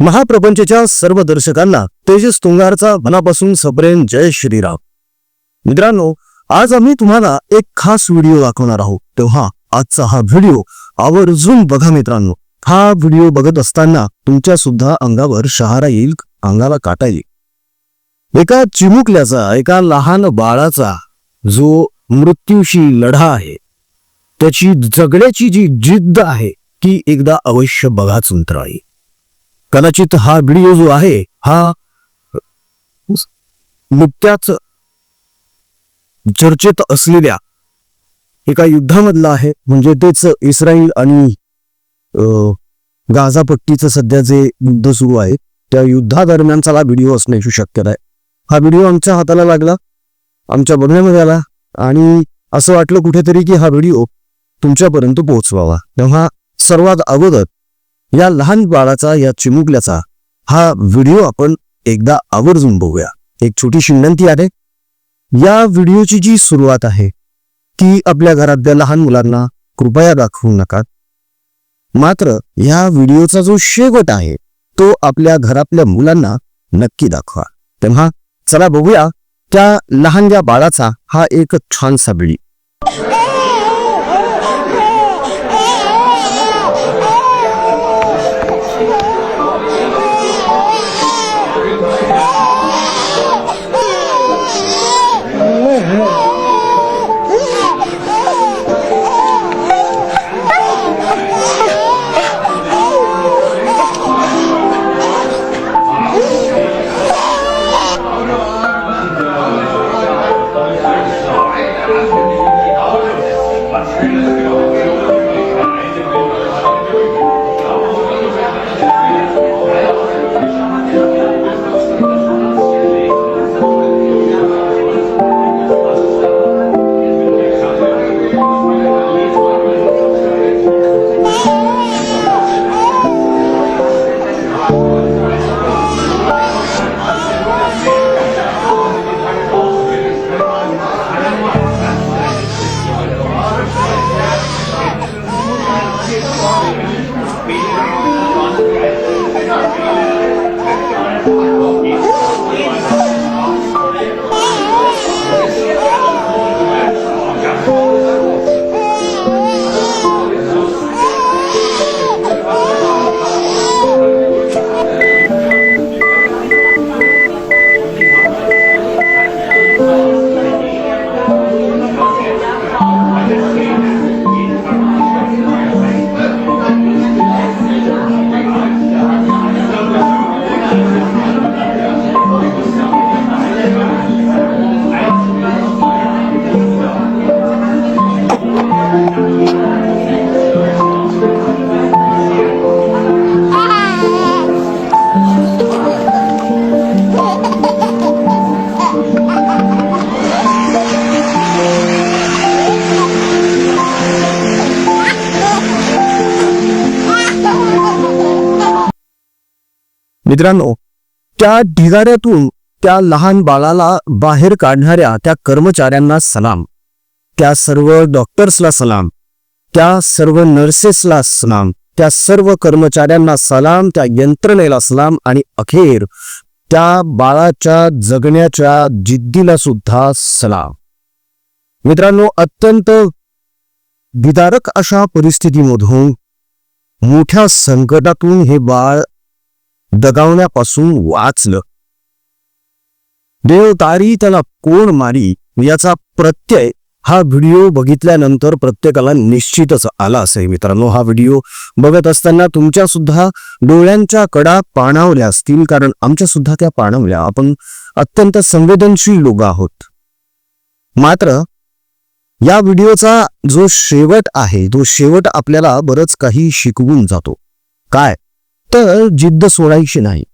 महाप्रपंचच्या सर्व दर्शकांना तेजस तुंगारचा मनापासून सप्रेम जय श्रीराम. मित्रांनो आज आम्ही तुम्हाला एक खास व्हिडिओ दाखवणार आहोत. तेव्हा आजचा हा व्हिडिओ आवर्जून बघा मित्रांनो. हा व्हिडिओ बघत असताना तुमच्या सुद्धा अंगावर शहारा येईल अंगाला काटा येईल. एका चिमुकल्याचा एका लहान बाळाचा जो मृत्यूशी लढा आहे त्याची जगण्याची जी जिद्द आहे ती एकदा अवश्य बघाच मित्रांनी. कदाचित हा व्हिडिओ जो आहे हा नुकत्याच चर्चेत असलेल्या एका युद्धामधला आहे. म्हणजे तेच इस्रायल आणि गाझापट्टीचं सध्या जे युद्ध सुरू आहे त्या युद्धादरम्यानचा हा व्हिडिओ असण्याची शक्यता आहे. हा व्हिडिओ आमच्या हाताला लागला आमच्या बघण्यामध्ये आला आणि असं वाटलं कुठेतरी की हा व्हिडिओ तुमच्यापर्यंत पोहोचवावा. तेव्हा सर्वात अगोदर या लहान बाळाचा या चिमुकल्याचा हा व्हिडिओ आपण एकदा आवर्जून बघूया. एक छोटीशी विनंती आहे. या व्हिडिओची जी सुरुवात आहे ती आपल्या घरातल्या लहान मुलांना कृपया दाखवू नका. मात्र ह्या व्हिडिओचा जो शेवट आहे तो आपल्या घरातल्या मुलांना नक्की दाखवा. तेव्हा चला बघूया त्या लहानग्या बाळाचा हा एक छानसा व्हिडिओ. Amém. मित्रांनो त्या ढिगाऱ्यातून त्या लहान बाळाला बाहेर काढणाऱ्या त्या कर्मचाऱ्यांना सलाम. त्या सर्व डॉक्टर्सला सलाम. त्या सर्व नर्सेसला सलाम. त्या सर्व कर्मचाऱ्यांना सलाम. त्या यंत्रणेला सलाम आणि अखेर त्या बाळाच्या जगण्याच्या जिद्दीला सुद्धा सलाम. मित्रांनो अत्यंत विदारक अशा परिस्थितीमधून मोठ्या संकटातून हे बाळ दगावण्यापासून वाचलं. देव तारी त्याला कोण मारी याचा प्रत्यय हा व्हिडिओ बघितल्यानंतर प्रत्येकाला निश्चितच आला असेल मित्रांनो. हा व्हिडिओ बघत असताना तुमच्या सुद्धा डोळ्यांच्या कडा पाणावल्या असतील कारण आमच्या सुद्धा त्या पाणावल्या. आपण अत्यंत संवेदनशील लोक आहोत. मात्र या व्हिडिओचा जो शेवट आहे तो शेवट आपल्याला बरंच काही शिकवून जातो. काय? तर जिद्द सोडायची नाही.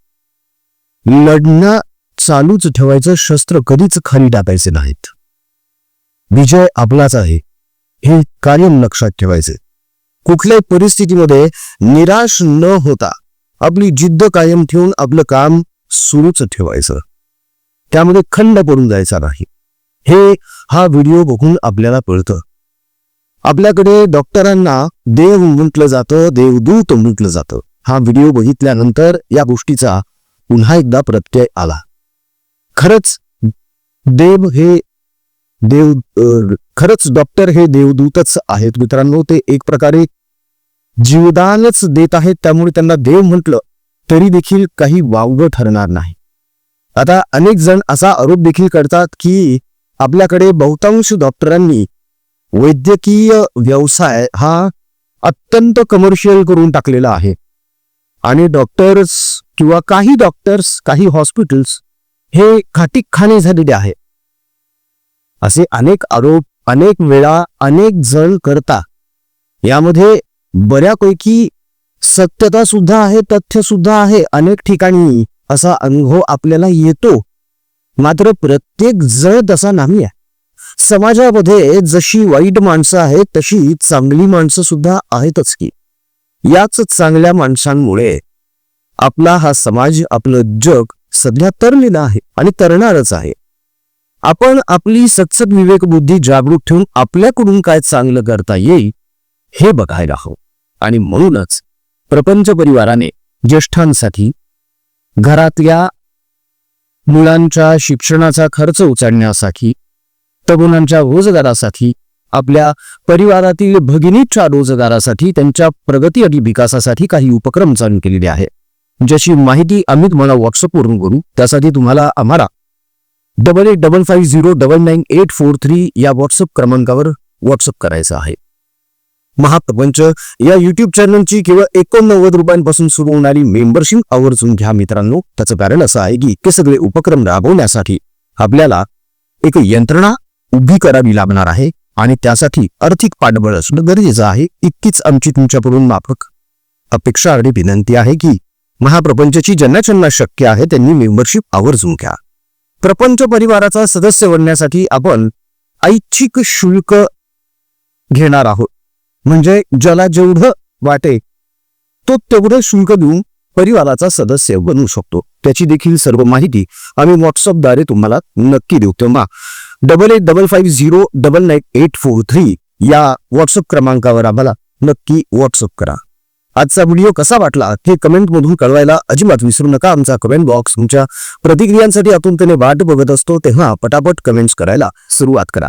लढणं चालूच ठेवायचं शस्त्र कधीच खाली टाकायचे नाहीत. विजय आपलाच आहे हे कायम लक्षात ठेवायचे. कुठल्याही परिस्थितीमध्ये निराश न होता आपली जिद्द कायम ठेवून आपलं काम सुरूच ठेवायचं. त्यामध्ये खंड पडून जायचा नाही. हे हा व्हिडिओ बघून आपल्याला कळतं. आपल्याकडे डॉक्टरांना देव म्हटलं जातं देवदूत म्हटलं जातं. हा व्हिडिओ बघितल्यानंतर या गोष्टीचा पुन्हा एकदा प्रत्यय आला. खरंच देव हे देव खरंच डॉक्टर हे देवदूतच आहेत मित्रांनो. ते एक प्रकारे जीवदानच देत आहेत त्यामुळे त्यांना देव म्हटलं तरी देखील काही वावगं ठरणार नाही. आता अनेक जण असा आरोप देखील करतात की आपल्याकडे बहुतांश डॉक्टरांनी वैद्यकीय व्यवसाय हा अत्यंत कमर्शियल करून टाकलेला आहे. आणि डॉक्टर्स किंवा काही डॉक्टर्स काही हॉस्पिटल्स हे खाणे झालेले आहे. असे अनेक आरोप अनेक वेळा अनेक जण करता. यामध्ये बऱ्यापैकी सत्यता सुद्धा आहे तथ्य सुद्धा आहे अनेक ठिकाणी असा अनुभव आपल्याला येतो. मात्र प्रत्येक जण तसा नाही आहे. समाजामध्ये जशी वाईट माणसं आहेत तशी चांगली माणसं सुद्धा आहेतच की. याच चांगल्या माणसांमुळे आपला हा समाज आपलं जग सध्या तरलेलं आहे आणि तरणारच आहे. आपण आपली सत्सद विवेक बुद्धी जागृत ठेवून आपल्याकडून काय चांगलं करता येईल हे बघायला हवं. आणि म्हणूनच प्रपंच परिवाराने ज्येष्ठांसाठी घरातल्या मुलांच्या शिक्षणाचा खर्च उचलण्यासाठी तरुणांच्या रोजगारासाठी आपल्या परिवारातील भगिनीच्या रोजगारासाठी त्यांच्या प्रगती आणि विकासासाठी काही उपक्रम चालू केलेले आहे ज्याची माहिती आम्ही तुम्हाला व्हॉट्सअपवरून करू. त्यासाठी तुम्हाला आम्हाला double eight double five zero double nine eight four three या व्हॉट्सअप क्रमांकावर व्हॉट्सअप करायचं आहे. महाप्रपंच या युट्यूब चॅनलची केवळ एकोणनव्वद रुपयांपासून सुरू होणारी मेंबरशिप आवर्जून घ्या मित्रांनो. त्याचं कारण असं आहे की हे सगळे उपक्रम राबवण्यासाठी आपल्याला एक यंत्रणा उभी करावी लागणार आहे. आणि त्यासाठी आर्थिक पाठबळ असणं गरजेचं आहे. इतकीच आमची तुमच्याकडून माफक अपेक्षा आणि विनंती आहे की महाप्रपंचची ज्यांना ज्यांना शक्य आहे त्यांनी मेंबरशिप आवर्जून घ्या. प्रपंच परिवाराचा सदस्य बनण्यासाठी आपण ऐच्छिक शुल्क घेणार आहोत. म्हणजे ज्याला जेवढं वाटे तो तेवढं शुल्क देऊन परिवाराचा सदस्य बनवू शकतो. त्याची देखील सर्व माहिती आम्ही व्हॉट्सअपद्वारे तुम्हाला नक्की देऊ. तेव्हा double eight double five zero double nine eight four three या व्हॉट्सअप क्रमांकावर आम्हाला नक्की व्हॉट्सअप करा. आजचा व्हिडिओ कसा वाटला हे कमेंटमधून कळवायला अजिबात विसरू नका. आमचा कमेंट बॉक्स तुमच्या प्रतिक्रियांसाठी आतुरतेने वाट बघत असतो. तेव्हा पटापट कमेंट्स करायला सुरुवात करा.